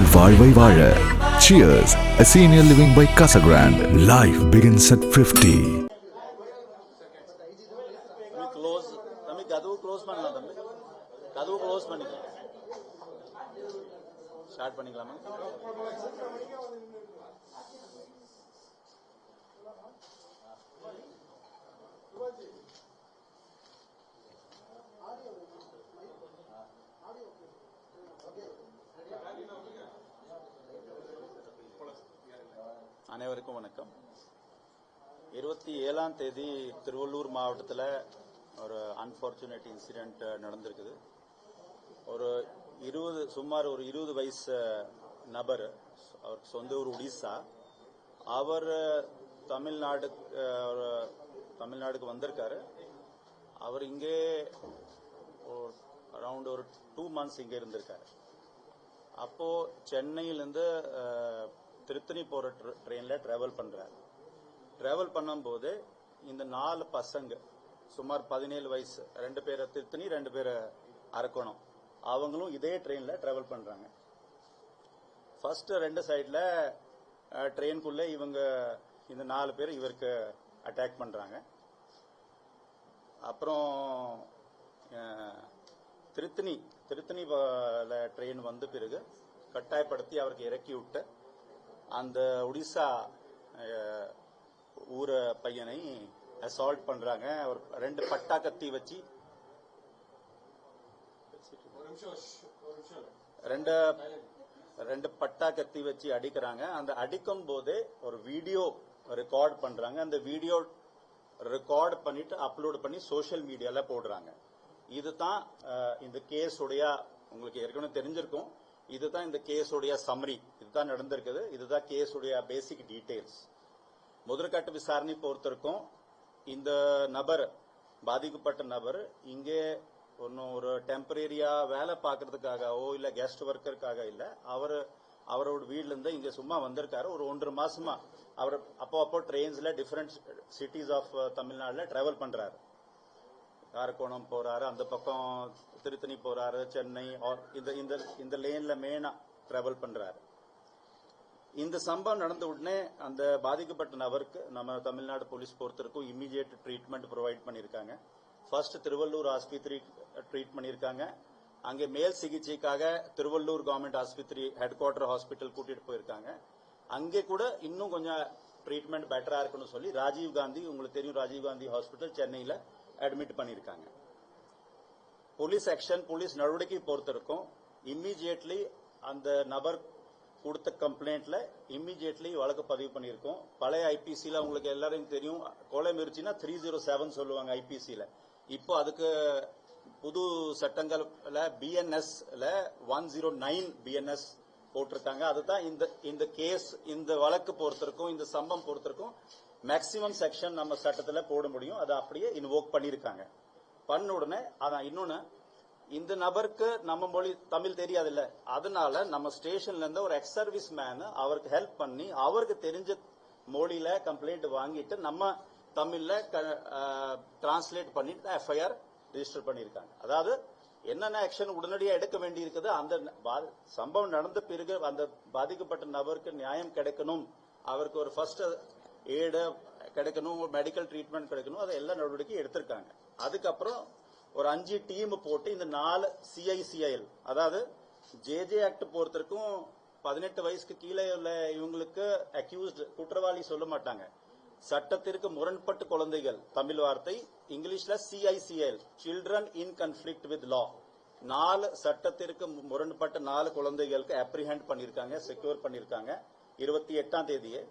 உங்கள் வாழ்வை வாழ cheers a senior living by Casa Grande. Life begins at 50. தம்பி க்ளோஸ் அனைவருக்கும் வணக்கம். இருபத்தி ஏழாம் தேதி திருவள்ளூர் மாவட்டத்தில் ஒரு அன்பார்ச்சுனேட் இன்சிடென்ட் நடந்திருக்குது. ஒரு இருபது சுமார் ஒரு இருபது வயசு நபர் அவருக்கு சொந்த ஊர் ஒடிசா அவர் தமிழ்நாடு தமிழ்நாடுக்கு வந்திருக்காரு. அவர் இங்கே அரவுண்ட் ஒரு டூ மந்த்ஸ் இங்கே இருந்திருக்காரு. அப்போ சென்னையிலேருந்து திருத்தணி போற ட்ரெயின்ல டிராவல் பண்றாரு. டிராவல் பண்ணும்போது இந்த நாலு பசங்க சுமார் பதினேழு வயசு ரெண்டு பேரை திருத்தணி ரெண்டு பேரை அரக்கணும் அவங்களும் இதே ட்ரெயின்ல டிராவல் பண்றாங்க. ஃபர்ஸ்ட் ரெண்டு சைடில் ட்ரெயின்குள்ள இவங்க இந்த நாலு பேர் இவருக்கு அட்டாக் பண்றாங்க. அப்புறம் திருத்தணி திருத்தணி ட்ரெயின் வந்த பிறகு கட்டாயப்படுத்தி அவருக்கு இறக்கி விட்டு அந்த ஒடிசா ஊர பையனை அசால்ட் பண்றாங்க. அவர் ரெண்டு பட்டா கத்தி வச்சு ரெண்டு ரெண்டு பட்டா கத்தி வச்சு அடிக்கிறாங்க. அந்த அடிக்கும் போதே ஒரு வீடியோ ரெக்கார்ட் பண்றாங்க. அந்த வீடியோ ரெக்கார்ட் பண்ணிட்டு அப்லோட் பண்ணி சோஷியல் மீடியால போடுறாங்க. இதுதான் இந்த கேஸ் உடைய உங்களுக்கு ஏற்கனவே தெரிஞ்சிருக்கும். இதுதான் இந்த கேஸுடைய உடைய சம்மரி இதுதான் நடந்திருக்குது. இதுதான் கேஸுடைய பேசிக் டீடைல்ஸ் முதற்கட்ட விசாரணை பொறுத்திருக்கும். இந்த நபர் பாதிக்கப்பட்ட நபர் இங்கே ஒன்றும் ஒரு டெம்பரரியா வேலை பார்க்கறதுக்காகவோ இல்ல கெஸ்ட் ஒர்க்கருக்காக இல்ல அவர் அவரோட வீட்ல இருந்து இங்க சும்மா வந்திருக்காரு. ஒரு ஒன்றரை மாசமா அவர் அப்போ அப்போ ட்ரெயின்ஸ்ல டிஃபரெண்ட் சிட்டிஸ் ஆஃப் தமிழ்நாடுல டிராவல் பண்றாரு. காரக்கோணம் போறாரு அந்த பக்கம் திருத்தணி போறாரு சென்னை இந்த இந்த இந்த லேன்ல மெயினா டிராவல் பண்றாரு. இந்த சம்பவம் நடந்த உடனே அந்த பாதிக்கப்பட்ட நபருக்கு நம்ம தமிழ்நாடு போலீஸ் பொறுத்தருக்கும் இம்மிடியேட் ட்ரீட்மெண்ட் ப்ரொவைட் பண்ணியிருக்காங்க. ஃபர்ஸ்ட் திருவள்ளூர் ஆஸ்பத்திரி ட்ரீட் பண்ணியிருக்காங்க. அங்கே மேல் சிகிச்சைக்காக திருவள்ளூர் கவர்மெண்ட் ஆஸ்பத்திரி ஹெட் குவார்டர் ஹாஸ்பிட்டல் கூட்டிட்டு போயிருக்காங்க. அங்கே கூட இன்னும் கொஞ்சம் ட்ரீட்மெண்ட் பெட்டரா இருக்குன்னு சொல்லி ராஜீவ் காந்தி உங்களுக்கு தெரியும் ராஜீவ் காந்தி ஹாஸ்பிட்டல் சென்னையில அட்மிட் பண்ணியிருக்காங்க போலீஸ் ஆக்ஷன் போலீஸ் நடவடிக்கை பொறுத்திருக்கும். இம்மீடியட்லி அந்த நபர் கொடுத்த கம்ப்ளைண்ட்ல இம்மீடியட்லி வழக்கு பதிவு பண்ணியிருக்கோம் பழைய ஐபிசில உங்களுக்கு எல்லாரையும் தெரியும். கொலை முயற்சினா த்ரீ ஜீரோ செவன் சொல்லுவாங்க ஐபிசியில் இப்போ அதுக்கு புது சட்டங்கள்ல பிஎன்எஸ்ல ஒன் ஜீரோ நைன் பிஎன்எஸ் போட்டிருக்காங்க. அதுதான் இந்த இந்த கேஸ் இந்த வழக்கு பொறுத்திருக்கும் இந்த சம்பவம் பொறுத்திருக்கும். மேக்சிமம் செக்ஷன் நம்ம சட்டத்தில் போட முடியும். அதை அப்படியே இன்வோக் பண்ணியிருக்காங்க பண்ண உடனே அதான் இன்னொன்னு இந்த நபருக்கு நம்ம மொழி தமிழ் தெரியாதுல்ல. அதனால நம்ம ஸ்டேஷன்ல இருந்து ஒரு எக்ஸ் சர்வீஸ் மேன் அவருக்கு ஹெல்ப் பண்ணி அவருக்கு தெரிஞ்ச மொழியில கம்ப்ளைண்ட் வாங்கிட்டு நம்ம தமிழ்ல டிரான்ஸ்லேட் பண்ணிட்டு எஃப்ஐஆர் ரிஜிஸ்டர் பண்ணியிருக்காங்க அதாவது என்னென்ன ஆக்ஷன் உடனடியாக எடுக்க வேண்டி இருக்குது அந்த பா- சம்பவம் நடந்த பிறகு அந்த பாதிக்கப்பட்ட நபருக்கு நியாயம் கிடைக்கணும். அவருக்கு ஒரு ஃபர்ஸ்ட் ஏடு கிடைக்கணும் மெடிக்கல் ட்ரீட்மெண்ட் கிடைக்கணும் அதை எல்லா நடவடிக்கையும் எடுத்திருக்காங்க. அதுக்கப்புறம் ஒரு அஞ்சு டீம் போட்டு இந்த நாலு சிஐசிஐஎல் அதாவது ஜேஜே ஆக்ட் பொறுத்தருக்கும் பதினெட்டு வயசுக்கு கீழே உள்ள இவங்களுக்கு அக்யூஸ்ட் குற்றவாளி சொல்ல மாட்டாங்க. சட்டத்திற்கு முரண்பட்டு குழந்தைகள் தமிழ் வார்த்தை இங்கிலீஷ்ல CICL children in conflict with law நாலு சட்டத்திற்கு முரண்பட்ட நாலு குழந்தைகளுக்கு அப்ரிஹெண்ட் பண்ணியிருக்காங்க செக்யூர் பண்ணியிருக்காங்க. இருபத்தி எட்டாம் தேதியே.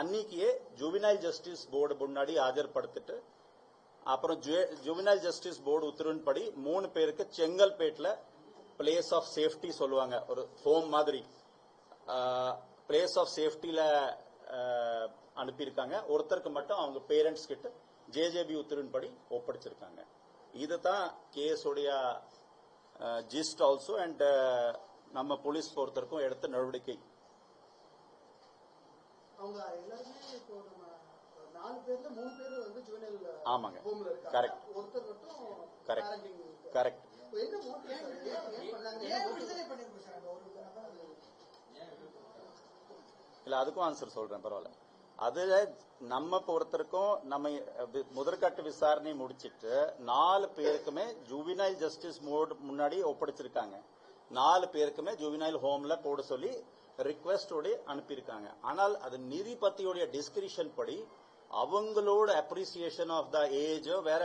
அன்னைக்கே ஜுவினைல் ஜஸ்டிஸ் போர்டு முன்னாடி ஆஜர்படுத்திட்டு அப்புறம் ஜுவினைல் ஜஸ்டிஸ் போர்டு உத்தரவின்படி மூணு பேருக்கு செங்கல்பேட்டில் பிளேஸ் ஆஃப் சேஃப்டி சொல்லுவாங்க. ஒரு ஹோம் மாதிரி. பிளேஸ் ஆஃப் சேஃப்டியில் அனுப்பியிருக்காங்க. ஒருத்தருக்கு மட்டும் அவங்க பேரண்ட்ஸ் கிட்ட ஜேஜேபி உத்தரவின்படி ஒப்படைச்சிருக்காங்க. இதுதான் கேஸ் உடைய ஜிஸ்ட் ஆல்சோ அண்ட் நம்ம போலீஸ் பொறுத்தருக்கும் எடுத்த நடவடிக்கை. அவங்க எல்லாருமே இப்போ நம்ம நாலு பேர்ல மூணு பேர் வந்து ஜுவனல் ஆமாங்க. ஹோம்ல இருக்காங்க Correct. ஒருத்தர் மட்டும். கரெக்ட் இப்போ என்ன மோட்டிவ் சார் ஏன் ஏன் பண்ணாங்க ஏன் விடுதலை பண்ணிருக்கோம் சார் அந்த ஒரு நபர் அது? இல்ல அதுக்கும் ஆன்சர் சொல்றேன் பரவாயில்ல அதுல நம்ம பொறுத்தருக்கும் நம்ம முதற்கட்ட விசாரணை முடிச்சிட்டு நாலு பேருக்குமே ஜூவினைல் ஜஸ்டிஸ் மோட் முன்னாடி ஒப்படைச்சிருக்காங்க நாலு பேருக்குமே ஜூவினைல் ஹோம்ல போட சொல்லி ரிக்வெஸ்டோட அனுப்பியிருக்காங்க. ஆனால் அது நீதிபதியோடைய டிஸ்கிரிப்ஷன் படி அவங்களோட அப்ரிசியேஷன் ஆஃப் த ஏஜ் வேற